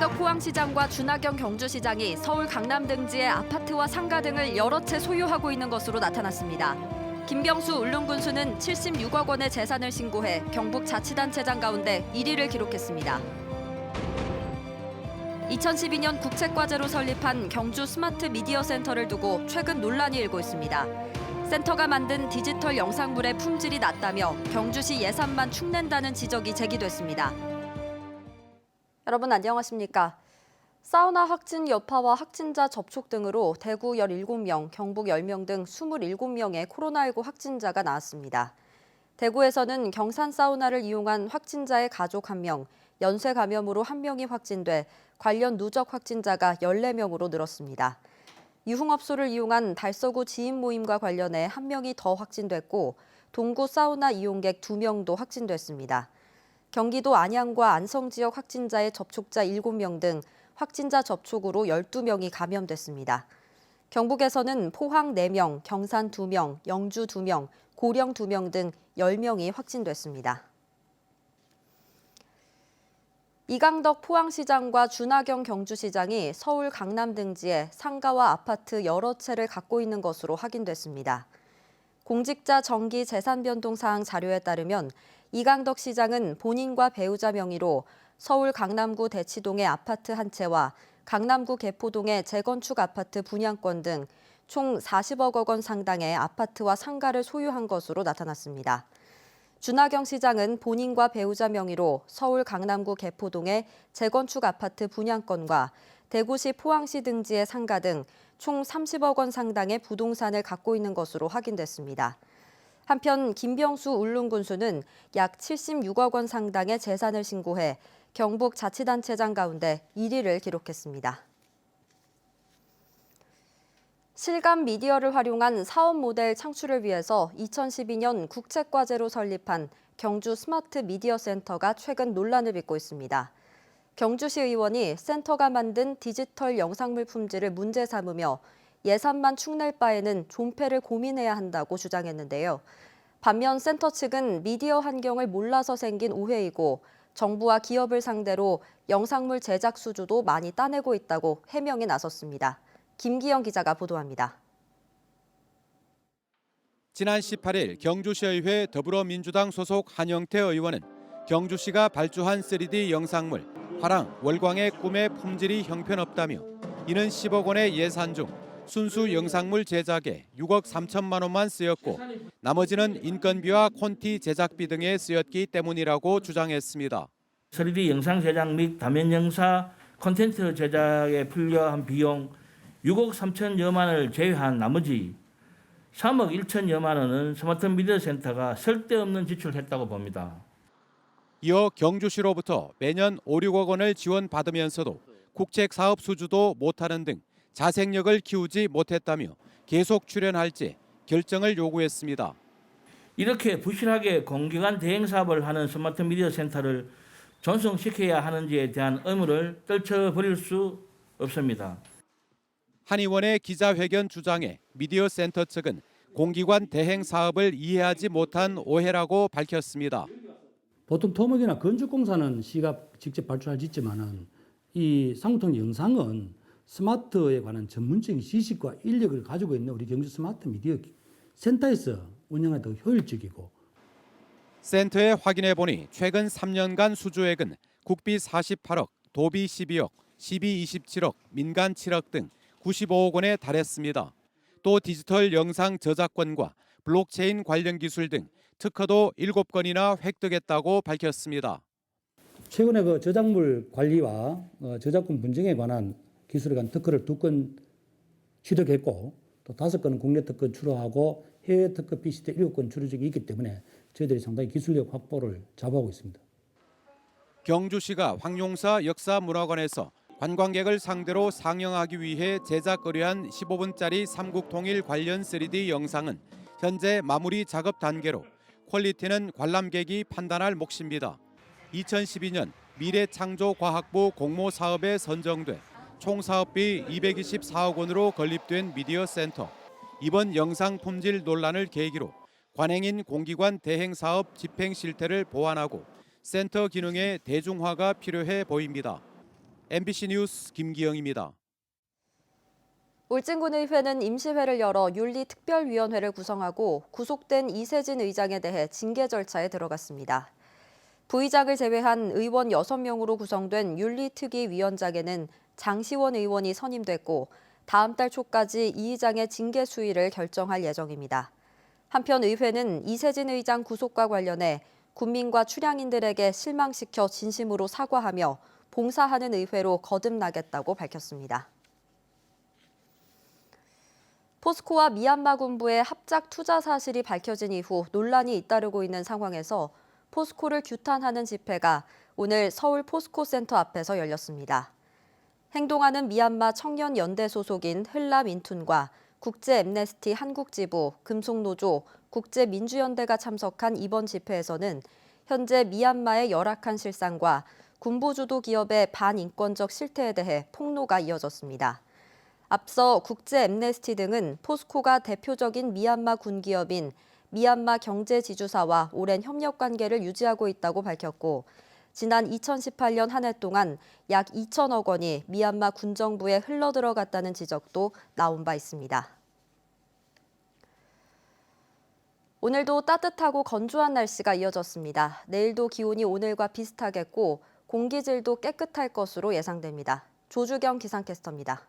이강덕 포항시장과 준하경 경주시장이 서울 강남 등지의 아파트와 상가 등을 여러 채 소유하고 있는 것으로 나타났습니다. 김병수 울릉군수는 76억 원의 재산을 신고해 경북 자치단체장 가운데 1위를 기록했습니다. 2012년 국책과제로 설립한 경주 스마트 미디어 센터를 두고 최근 논란이 일고 있습니다. 센터가 만든 디지털 영상물의 품질이 낮다며 경주시 예산만 축낸다는 지적이 제기됐습니다. 여러분 안녕하십니까? 사우나 확진 여파와 확진자 접촉 등으로 대구 17명, 경북 10명 등 27명의 코로나19 확진자가 나왔습니다. 대구에서는 경산 사우나를 이용한 확진자의 가족 1명, 연쇄 감염으로 1명이 확진돼 관련 누적 확진자가 14명으로 늘었습니다. 유흥업소를 이용한 달서구 지인 모임과 관련해 1명이 더 확진됐고 동구 사우나 이용객 2명도 확진됐습니다. 경기도 안양과 안성 지역 확진자의 접촉자 7명 등 확진자 접촉으로 12명이 감염됐습니다. 경북에서는 포항 4명, 경산 2명, 영주 2명, 고령 2명 등 10명이 확진됐습니다. 이강덕 포항시장과 준하경 경주시장이 서울 강남 등지에 상가와 아파트 여러 채를 갖고 있는 것으로 확인됐습니다. 공직자 정기 재산 변동 사항 자료에 따르면 이강덕 시장은 본인과 배우자 명의로 서울 강남구 대치동의 아파트 한 채와 강남구 개포동의 재건축 아파트 분양권 등 총 40억 원 상당의 아파트와 상가를 소유한 것으로 나타났습니다. 준하경 시장은 본인과 배우자 명의로 서울 강남구 개포동의 재건축 아파트 분양권과 대구시 포항시 등지의 상가 등 총 30억 원 상당의 부동산을 갖고 있는 것으로 확인됐습니다. 한편 김병수 울릉군수는 약 76억 원 상당의 재산을 신고해 경북 자치단체장 가운데 1위를 기록했습니다. 실감 미디어를 활용한 사업 모델 창출을 위해서 2012년 국책과제로 설립한 경주 스마트 미디어 센터가 최근 논란을 빚고 있습니다. 경주시 의원이 센터가 만든 디지털 영상물 품질을 문제 삼으며 예산만 축낼 바에는 존폐를 고민해야 한다고 주장했는데요. 반면 센터 측은 미디어 환경을 몰라서 생긴 오해이고 정부와 기업을 상대로 영상물 제작 수주도 많이 따내고 있다고 해명에 나섰습니다. 김기영 기자가 보도합니다. 지난 18일 경주시의회 더불어민주당 소속 한영태 의원은 경주시가 발주한 3D 영상물 화랑 월광의 꿈의 품질이 형편없다며 이는 10억 원의 예산 중 순수 영상물 제작에 6억 3천만 원만 쓰였고 나머지는 인건비와 콘티 제작비 등에 쓰였기 때문이라고 주장했습니다. 3D 영상 제작 및 다면 영사 콘텐츠 제작에 필요한 비용 6억 3천여만 원을 제외한 나머지 3억 1천여만 원은 스마트 미디어 센터가 쓸데없는 지출을 했다고 봅니다. 이어 경주시로부터 매년 5, 6억 원을 지원받으면서도 국책 사업 수주도 못하는 등 자생력을 키우지 못했다며 계속 출연할지 결정을 요구했습니다. 이렇게 부실하게 공기관 대행 사업을 하는 스마트 미디어 센터를 존속시켜야 하는지에 대한 의무를 떨쳐버릴 수 없습니다. 한 의원의 기자회견 주장에 미디어 센터 측은 공기관 대행 사업을 이해하지 못한 오해라고 밝혔습니다. 보통 토목이나 건축공사는 시가 직접 발주할 수 있지만은 이 상통 영상은 스마트에 관한 전문적인 지식과 인력을 가지고 있는 우리 경주 스마트 미디어 센터에서 운영하기 더 효율적이고 센터에 확인해 보니 최근 3년간 수주액은 국비 48억, 도비 12억, 시비 27억, 민간 7억 등 95억 원에 달했습니다. 또 디지털 영상 저작권과 블록체인 관련 기술 등 특허도 7건이나 획득했다고 밝혔습니다. 최근에 그 저작물 관리와 어, 저작권 분쟁에 관한 기술에 관한 특허를 두 건 취득했고 또 다섯 건은 국내 특허 출하하고 해외 특허 비시대 일곱 건 출하 적이 있기 때문에 저희들이 상당히 기술력 확보를 자부하고 있습니다. 경주시가 황용사 역사문화관에서 관광객을 상대로 상영하기 위해 제작 의뢰한 15분짜리 삼국통일 관련 3D 영상은 현재 마무리 작업 단계로 퀄리티는 관람객이 판단할 몫입니다. 2012년 미래창조과학부 공모 사업에 선정돼 총 사업비 224억 원으로 건립된 미디어 센터. 이번 영상 품질 논란을 계기로 관행인 공기관 대행 사업 집행 실태를 보완하고 센터 기능의 대중화가 필요해 보입니다. MBC 뉴스 김기영입니다. 울진군의회는 임시회를 열어 윤리특별위원회를 구성하고 구속된 이세진 의장에 대해 징계 절차에 들어갔습니다. 부의장을 제외한 의원 6명으로 구성된 윤리특위 위원장에는 장시원 의원이 선임됐고 다음 달 초까지 이 의장의 징계 수위를 결정할 예정입니다. 한편 의회는 이세진 의장 구속과 관련해 국민과 출향인들에게 실망시켜 진심으로 사과하며 봉사하는 의회로 거듭나겠다고 밝혔습니다. 포스코와 미얀마 군부의 합작 투자 사실이 밝혀진 이후 논란이 잇따르고 있는 상황에서 포스코를 규탄하는 집회가 오늘 서울 포스코 센터 앞에서 열렸습니다. 행동하는 미얀마 청년 연대 소속인 흘라 민툰과 국제 엠네스티 한국 지부, 금속노조, 국제 민주연대가 참석한 이번 집회에서는 현재 미얀마의 열악한 실상과 군부 주도 기업의 반인권적 실태에 대해 폭로가 이어졌습니다. 앞서 국제 엠네스티 등은 포스코가 대표적인 미얀마 군기업인 미얀마 경제지주사와 오랜 협력 관계를 유지하고 있다고 밝혔고 지난 2018년 한 해 동안 약 2천억 원이 미얀마 군정부에 흘러들어갔다는 지적도 나온 바 있습니다. 오늘도 따뜻하고 건조한 날씨가 이어졌습니다. 내일도 기온이 오늘과 비슷하겠고 공기질도 깨끗할 것으로 예상됩니다. 조주경 기상캐스터입니다.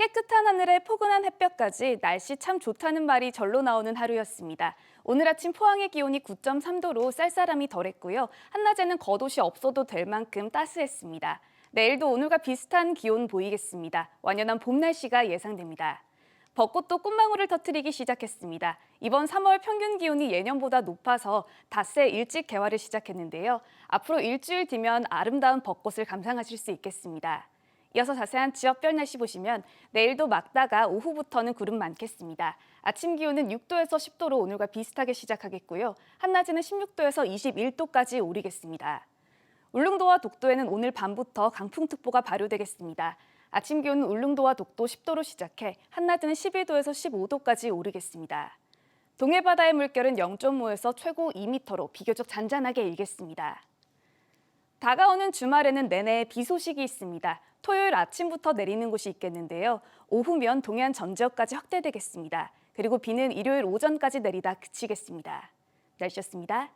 깨끗한 하늘에 포근한 햇볕까지 날씨 참 좋다는 말이 절로 나오는 하루였습니다. 오늘 아침 포항의 기온이 9.3도로 쌀쌀함이 덜했고요. 한낮에는 겉옷이 없어도 될 만큼 따스했습니다. 내일도 오늘과 비슷한 기온 보이겠습니다. 완연한 봄 날씨가 예상됩니다. 벚꽃도 꽃망울을 터뜨리기 시작했습니다. 이번 3월 평균 기온이 예년보다 높아서 닷새 일찍 개화를 시작했는데요. 앞으로 일주일 뒤면 아름다운 벚꽃을 감상하실 수 있겠습니다. 이어서 자세한 지역별 날씨 보시면 내일도 막다가 오후부터는 구름 많겠습니다. 아침 기온은 6도에서 10도로 오늘과 비슷하게 시작하겠고요. 한낮에는 16도에서 21도까지 오르겠습니다. 울릉도와 독도에는 오늘 밤부터 강풍특보가 발효되겠습니다. 아침 기온은 울릉도와 독도 10도로 시작해 한낮에는 12도에서 15도까지 오르겠습니다. 동해 바다의 물결은 0.5에서 최고 2m로 비교적 잔잔하게 일겠습니다. 다가오는 주말에는 내내 비 소식이 있습니다. 토요일 아침부터 내리는 곳이 있겠는데요. 오후면 동해안 전 지역까지 확대되겠습니다. 그리고 비는 일요일 오전까지 내리다 그치겠습니다. 날씨였습니다.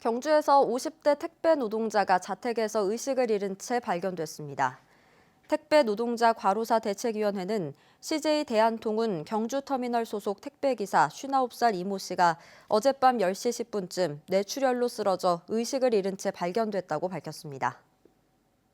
경주에서 50대 택배 노동자가 자택에서 의식을 잃은 채 발견됐습니다. 택배 노동자 과로사 대책위원회는 CJ 대한통운 경주터미널 소속 택배기사 59살 이모 씨가 어젯밤 10시 10분쯤 뇌출혈로 쓰러져 의식을 잃은 채 발견됐다고 밝혔습니다.